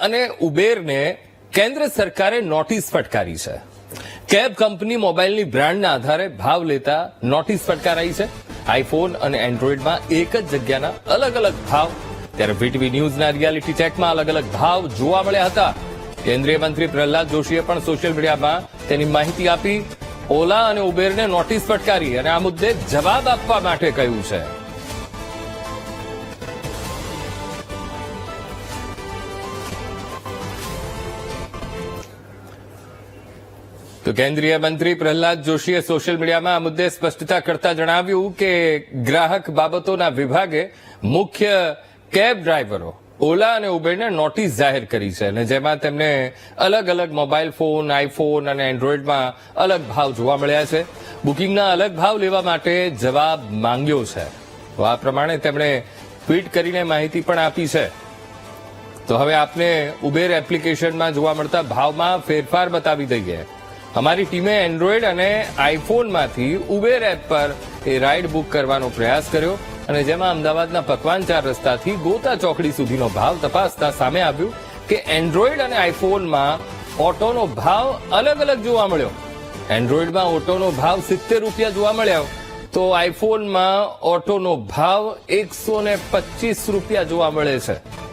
અને ઉબેરને કેન્દ્ર સરકારે નોટિસ ફટકારી છે. કેબ કંપની મોબાઈલની બ્રાન્ડના આધારે ભાવ લેતા નોટિસ ફટકારાઈ છે. આઈફોન અને એન્ડ્રોઈડમાં એક જ જગ્યાના અલગ અલગ ભાવ. ત્યારે વીટીવી ન્યૂઝના રિયાલિટી ચેકમાં અલગ અલગ ભાવ જોવા મળ્યા હતા. કેન્દ્રીય મંત્રી પ્રહલાદ જોશીએ પણ સોશિયલ મીડિયામાં તેની માહિતી આપી. ઓલા અને ઉબેરને નોટિસ ફટકારી અને આ મુદ્દે જવાબ આપવા માટે કહ્યું છે. તો કેન્દ્રીય મંત્રી પ્રહલાદ જોશીએ સોશિયલ મીડિયામાં આ મુદ્દે સ્પષ્ટતા કરતા જણાવ્યું કે ગ્રાહક બાબતોના વિભાગે મુખ્ય કેબ ડ્રાઈવરો ઓલા અને ઉબેરને નોટિસ જાહેર કરી છે અને જેમાં તેમને અલગ અલગ મોબાઈલ ફોન, આઈફોન અને એન્ડ્રોઈડમાં અલગ ભાવ જોવા મળ્યા છે. બુકિંગના અલગ ભાવ લેવા માટે જવાબ માંગ્યો છે. તો આ પ્રમાણે તેમણે ટ્વીટ કરીને માહિતી પણ આપી છે. તો હવે આપને ઉબેર એપ્લિકેશનમાં જોવા મળતા ભાવમાં ફેરફાર બતાવી દઈએ. અમારી ટીમે એન્ડ્રોઈડ અને આઈફોનમાંથી ઉબેર એપ પર એ રાઇડ બુક કરવાનો પ્રયાસ કર્યો અને જેમાં અમદાવાદના પકવાન ચાર રસ્તાથી ગોતા ચોકડી સુધીનો ભાવ તપાસતા સામે આવ્યું કે એન્ડ્રોઈડ અને આઈફોનમાં ઓટોનો ભાવ અલગ અલગ જોવા મળ્યો. એન્ડ્રોઈડમાં ઓટોનો ભાવ સિત્તેર રૂપિયા જોવા મળ્યો. તો આઈફોનમાં ઓટોનો ભાવ એકસો રૂપિયા જોવા મળે છે.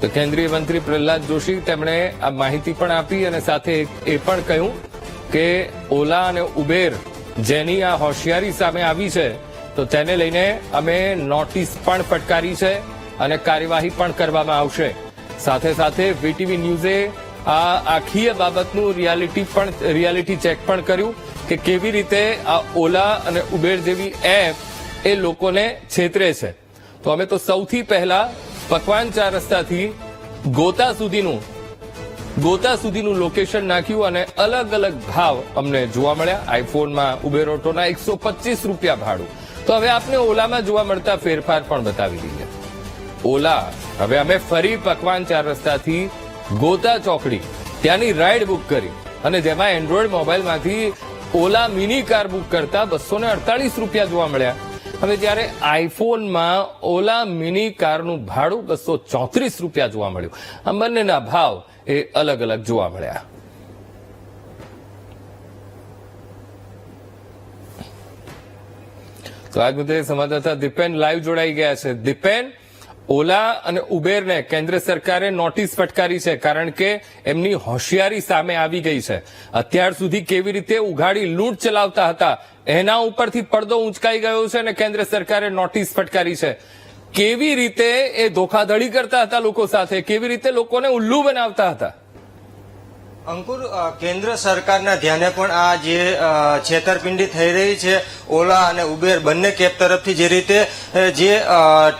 તો કેન્દ્રીય મંત્રી પ્રહલાદ જોશી તેમણે આ માહિતી પણ આપી અને સાથે એ પણ કહ્યું કે ઓલા અને ઉબેર જેની આ હોશિયારી સામે આવી છે, તો તેને લઈને અમે નોટિસ પણ ફટકારી છે અને કાર્યવાહી પણ કરવામાં આવશે. સાથે સાથે વીટીવી ન્યૂઝે આ આખી બાબતનું રિયાલિટી પણ રિયાલિટી ચેક પણ કર્યું કે કેવી રીતે આ ઓલા અને ઉબેર જેવી એપ એ લોકોને છેતરે છે. તો અમે તો સૌથી પહેલા પકવાન ચાર રસ્તાથી ગોતા સુધીનું ગોતા સુધીનું લોકેશન નાખ્યું અને અલગ અલગ ભાવ અમને જોવા મળ્યા. આઈફોનમાં ઉબેર ઓટોના એકસો પચીસ રૂપિયા ભાડું. તો હવે આપને ઓલામાં જોવા મળતા ફેરફાર પણ બતાવી દઈએ. ઓલા, હવે અમે ફરી પકવાન ચાર રસ્તાથી ગોતા ચોકડી, ત્યાંની રાઈડ બુક કરી અને જેમાં એન્ડ્રોઈડ મોબાઈલમાંથી ઓલા મિની કાર બુક કરતા બસો અડતાલીસ રૂપિયા જોવા મળ્યા. હવે જ્યારે આઈફોનમાં ઓલા મિની કારનું ભાડું બસો ચોત્રીસ રૂપિયા જોવા મળ્યું. આ બંનેના ભાવ એ અલગ અલગ જોવા મળ્યા. તો આજ મુદ્દે સંવાદદાતા દીપેન લાઈવ જોડાઈ ગયા છે. દીપેન ઓલા અને ઉબેરને કેન્દ્ર સરકારે નોટિસ ફટકારી છે, કારણ કે એમની હોશિયારી સામે આવી ગઈ છે. અત્યાર સુધી કેવી રીતે ઉઘાડી લૂંટ ચલાવતા હતા, એના ઉપરથી પડદો ઉંચકાઈ ગયો છે અને કેન્દ્ર સરકારે નોટિસ ફટકારી છે. કેવી રીતે એ ધોખાધડી કરતા હતા લોકો સાથે? કેવી રીતે લોકોને ઉલ્લુ બનાવતા હતા? અંકુર કેન્દ્ર સરકારના ધ્યાને પણ આ જે છેતરપિંડી થઈ રહી છે, ઓલા અને ઉબેર બંને કેબ તરફથી જે રીતે જે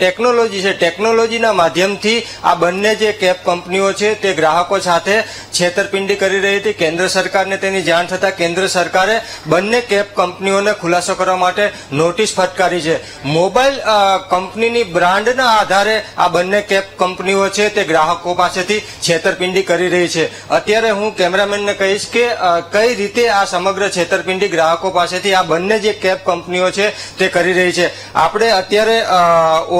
ટેકનોલોજી છે, ટેકનોલોજીના માધ્યમથી આ બંને જે કેબ કંપનીઓ છે તે ગ્રાહકો સાથે છેતરપિંડી કરી રહી હતી. કેન્દ્ર સરકારને તેની જાણ થતાં કેન્દ્ર સરકારે બંને કેબ કંપનીઓને ખુલાસો કરવા માટે નોટિસ ફટકારી છે. મોબાઈલ કંપનીની બ્રાન્ડના આધારે આ બંને કેબ કંપનીઓ છે તે ગ્રાહકો પાસેથી છેતરપિંડી કરી રહી છે. અત્યારે હું કેમેરામેનને કહીશ કે કઈ રીતે આ સમગ્ર છેતરપિંડી ગ્રાહકો પાસેથી આ બંને જે કેબ કંપનીઓ છે તે કરી રહી છે? આપણે અત્યારે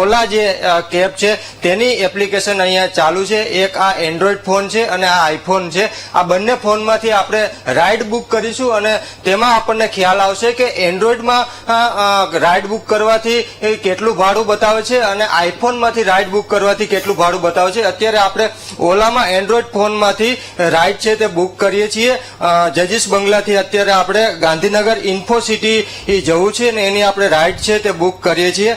ઓલા જે કેબ છે તેની એપ્લિકેશન અહીંયા ચાલુ છે. એક આ એન્ડ્રોઈડ ફોન છે અને આ આઈફોન છે. આ બંને ફોનમાંથી આપણે રાઇડ બુક કરીશું અને તેમાં આપણને ખ્યાલ આવશે કે એન્ડ્રોઈડમાં રાઇડ બુક કરવાથી કેટલું ભાડું બતાવે છે અને આઈફોનમાંથી રાઇડ બુક કરવાથી કેટલું ભાડું બતાવે છે. અત્યારે આપણે ઓલામાં એન્ડ્રોઈડ ફોનમાંથી રાઇડ છે તે બુક કરીએ છીએ જજીસ બંગલાથી અત્યારે આપણે ગાંધીનગર ઇન્ફોસિટી જવું છે ને એની આપણે રાઇડ છે તે બુક કરીએ છીએ.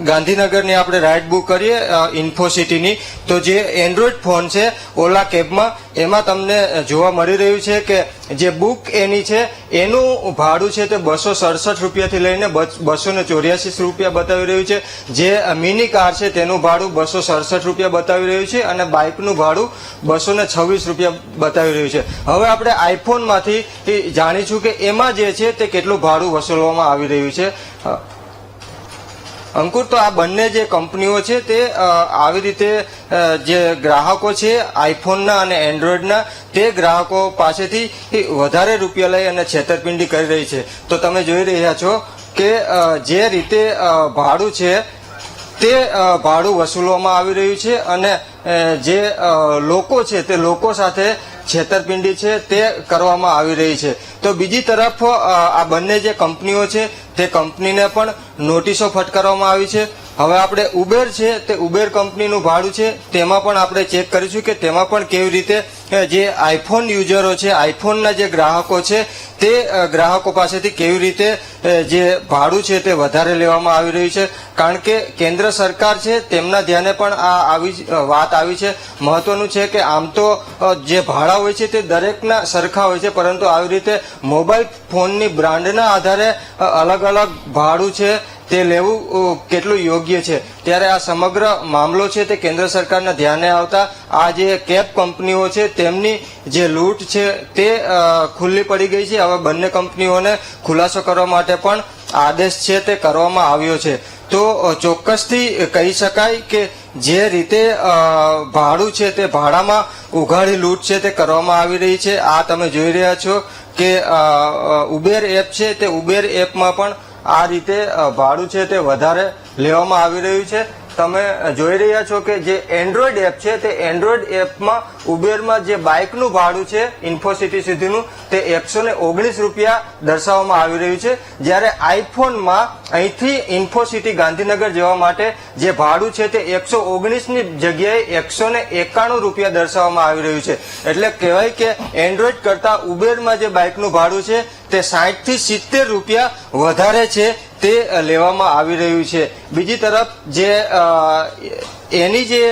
ગાંધીનગરની આપણે રાઇડ બુક કરીએ ઇન્ફોસિટીની તો જે એન્ડ્રોઈડ ફોન છે, ઓલા કેબમાં, એમાં તમને જોવા મળી રહ્યું છે કે જે બુક એની છે, એનું ભાડું છે તે બસો સડસઠ રૂપિયાથી લઈને બસો ને ચોર્યાસી રૂપિયા બતાવી રહ્યું છે. જે મિની કાર છે, તેનું ભાડું બસો સડસઠ રૂપિયા બતાવી રહ્યું છે અને બાઇકનું ભાડું બસો ને છવ્વીસ રૂપિયા બતાવી રહ્યું છે. હવે આપણે આઈફોનમાંથી જાણીશું કે એમાં જે છે તે કેટલું ભાડું વસૂલવામાં આવી રહ્યું છે. અંકુર, તો આ બંને જે કંપનીઓ છે તે આવી રીતે જે ગ્રાહકો છે, આઈફોનના અને એન્ડ્રોઈડના, તે ગ્રાહકો પાસેથી વધારે રૂપિયા લઈ અને છેતરપિંડી કરી રહી છે. તો તમે જોઈ રહ્યા છો કે જે રીતે ભાડું છે, તે ભાડું વસૂલવામાં આવી રહ્યું છે અને જે લોકો છે તે લોકો સાથે છેતરપિંડી છે તે કરવામાં આવી રહી છે. તો બીજી તરફ આ બંને જે કંપનીઓ છે તે કંપનીને પણ નોટિસો ફટકારવામાં આવી છે. હવે આપણે ઉબેર છે, તે ઉબેર કંપનીનું ભાડું છે. તેમાં પણ આપણે ચેક કરીશું કે તેમાં પણ કેવી રીતે જે આઈફોન યુઝરો છે આઈફોનના જે ગ્રાહકો છે, તે ગ્રાહકો પાસેથી કેવી રીતે જે ભાડું છે તે વધારે લેવામાં આવી રહ્યું છે. કારણ કે કેન્દ્ર સરકાર છે, તેમના ધ્યાને પણ આ આવી વાત આવી છે. મહત્વનું છે કે આમ તો જે ભાડા હોય છે તે દરેકના સરખા હોય છે, પરંતુ આવી રીતે મોબાઈલ ફોનની બ્રાન્ડના આધારે અલગ અલગ ભાડું છે. તે લેવું કેટલું યોગ્ય છે? ત્યારે આ સમગ્ર મામલો છે તે કેન્દ્ર સરકારના ધ્યાને આવતા આ જે કેબ કંપનીઓ છે, તેમની જે લૂંટ છે તે ખુલ્લી પડી ગઈ છે. હવે બંને કંપનીઓને ખુલાસો કરવા માટે પણ આદેશ છે તે કરવામાં આવ્યો છે. તો ચોક્કસથી કહી શકાય કે જે રીતે ભાડું છે તે ભાડામાં ઉઘાડી લૂંટ છે તે કરવામાં આવી રહી છે. આ તમે જોઈ રહ્યા છો કે ઉબેર એપ છે તે ઉબેર એપમાં પણ આ રીતે ભાડું છે તે વધારે લેવામાં આવી રહ્યું છે. તમે જોઈ રહ્યા છો કે જે એન્ડ્રોઈડ એપ છે, તે એન્ડ્રોઈડ એપમાં ઉબેરમાં જે બાઇકનું ભાડું છે ઇન્ફોસિટી સુધીનું, તે એકસો ને ઓગણીસ રૂપિયા દર્શાવવામાં આવી રહ્યું છે. જ્યારે આઈફોનમાં અહીંથી ઇન્ફોસિટી ગાંધીનગર જવા માટે જે ભાડું છે, તે એકસો ઓગણીસની જગ્યાએ એકસો ને એકાણું રૂપિયા દર્શાવવામાં આવી રહ્યું છે. એટલે કહેવાય કે એન્ડ્રોઈડ કરતાં ઉબેરમાં જે બાઇકનું ભાડું છે, તે સાહીઠથી સિત્તેર રૂપિયા વધારે છે. તે લેવામાં આવી રહ્યું છે. બીજી તરફ જે એની જે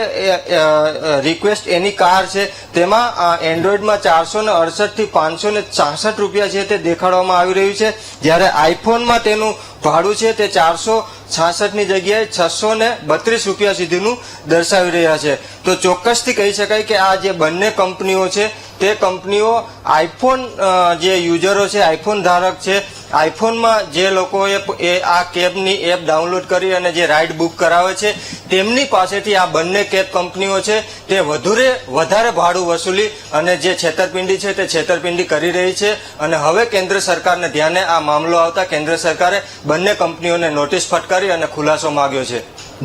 રિક્વેસ્ટ એની કાર છે, તેમાં એન્ડ્રોઈડમાં ચારસો ને અડસઠથી પાંચસો ને છાસઠ રૂપિયા છે તે દેખાડવામાં આવી રહ્યું છે. જ્યારે આઈફોનમાં તેનું ભાડું છે તે ચારસો છાસઠની જગ્યાએ છસો ને બત્રીસ રૂપિયા સુધીનું દર્શાવી રહ્યા છે. તો ચોક્કસથી કહી શકાય કે આ જે બંને કંપનીઓ છે, તે કંપનીઓ આઈફોન જે યુઝરો છે, આઈફોન ધારક છે આઈફોનમાં જે લોકોએ એ આ કેબની એપ ડાઉનલોડ કરી અને જે રાઇડ બુક કરાવે છે, તેમની પાસેથી આ બંને કેબ કંપનીઓ છે, તે વધુરે વધારે ભાડું વસૂલી અને જે છેતરપિંડી છે તે છેતરપિંડી કરી રહી છે. અને હવે કેન્દ્ર સરકારને ધ્યાને આ મામલો આવતા કેન્દ્ર સરકારે બંને કંપનીઓને નોટિસ ફટકારી અને ખુલાસો માંગ્યો છે.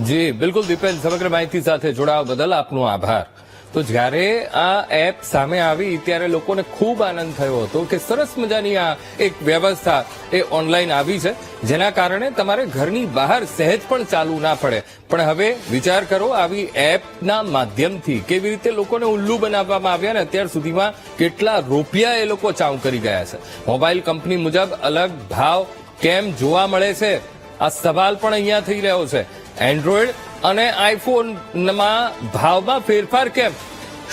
જી, બિલકુલ દીપેન, સમગ્ર માહિતી સાથે જોડાવા બદલ આપનો આભાર. તો જ્યારે આ એપ સામે આવી, ત્યારે લોકોને ખૂબ આનંદ થયો હતો કે સરસ મજાની આ એક વ્યવસ્થા એ ઓનલાઈન આવી છે, જેના કારણે તમારે ઘરની બહાર સહેજ પણ ચાલવું ના પડે. પણ હવે વિચાર કરો, આવી એપના માધ્યમથી કેવી રીતે લોકોને ઉલ્લુ બનાવવામાં આવ્યા ને અત્યાર સુધીમાં કેટલા રૂપિયા એ લોકો ચાઉ કરી ગયા છે. મોબાઈલ કંપની મુજબ અલગ ભાવ કેમ જોવા મળે છે? આ સવાલ પણ અહીંયા થઈ રહ્યો છે. એન્ડ્રોઈડ અને આઈફોનમાં ભાવમાં ફેરફાર કેમ?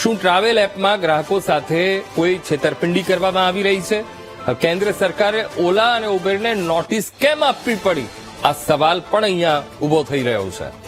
શું ટ્રાવેલ એપમાં ગ્રાહકો સાથે કોઈ છેતરપિંડી કરવામાં આવી રહી છે? કેન્દ્ર સરકારે ઓલા અને ઉબેરને નોટિસ કેમ આપવી પડી? આ સવાલ પણ અહીંયા ઊભો થઈ રહ્યો છે.